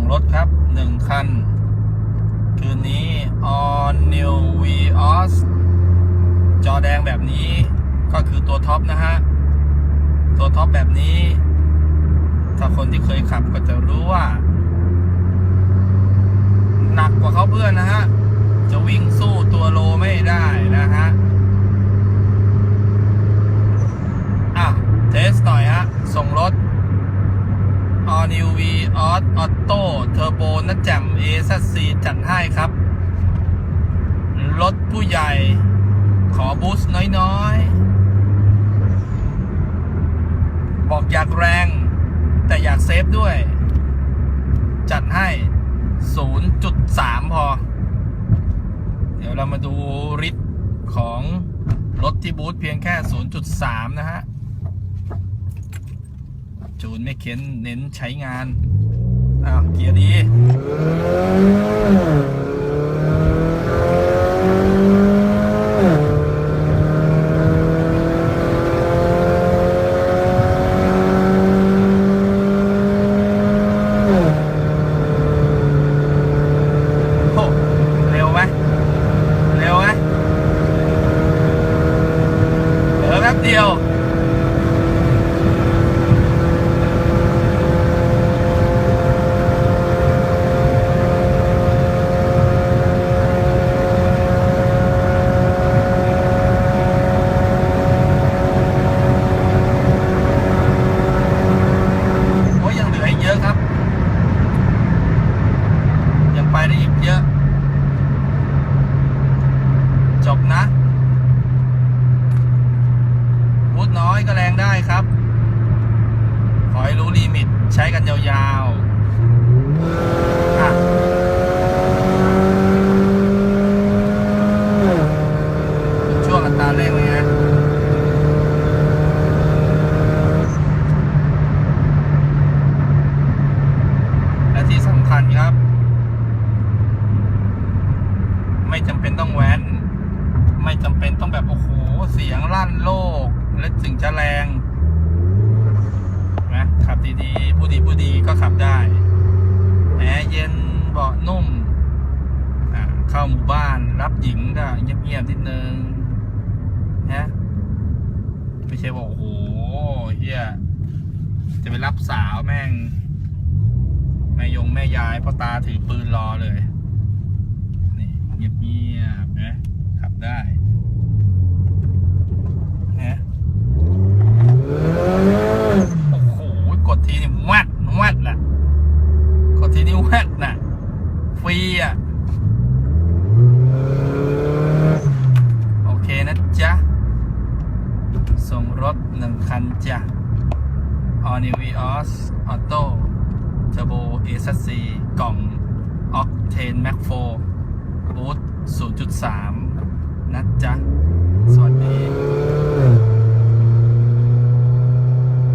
องรถครับหนึ่งคัน คืนนี้ on new vios จอแดงแบบนี้ก็คือตัวท็อปนะฮะ ตัวท็อปแบบนี้ ถ้าคนที่เคยขับก็จะรู้ว่า หนักกว่าเขาเพื่อนนะฮะ จะวิ่งสู้ตัวโลไม่ได้นะฮะ เทสหน่อยฮะ ส่งรถ All New V Auto Auto Turbo นะแจ่ม A Z C จัดให้ครับ รถผู้ใหญ่ ขอบูสต์น้อยๆ บอกอยากแรง แต่อยากเซฟด้วย จัดให้ 0.3 พอ เดี๋ยวเรามาดูริดของรถที่บูธเพียงแค่ 0.3 นะฮะจูนไม่เค้นเน้นใช้งาน อ้าว เกียร์ดี โอ้เร็วไหมเร็วไหมเหลือแป๊บเดียว ใช้กันยาวๆช่วงอัตราเร่งเลยนะและที่สำคัญครับ ไม่จำเป็นต้องแว้น ไม่จำเป็นต้องแบบ โอ้โห เสียงลั่นโลก และถึงจะแรง ขับดีๆผู้ดีผู้ดีก็ขับได้แอร์เย็นเบาะนุ่มเข้าหมู่บ้านรับหญิงก็เงียบๆนิดนึงนะไม่ใช่บอกโอ้โหเฮียจะไปรับสาวแม่งแม่ยงแม่ยายพ่อตาถือปืนรอเลย นี่เงียบเงียบๆนะขับได้นะโอ้โห กดทีนี่แวดแวดน่ะ กดทีนี่แวดน่ะ ฟรีอะ โอเคนะจ๊ะ ส่งรถหนึ่งคันจ้ะ All New Vios Auto Turbo A C กล่อง Octane Max 4บูท0.3 นะจ๊ะ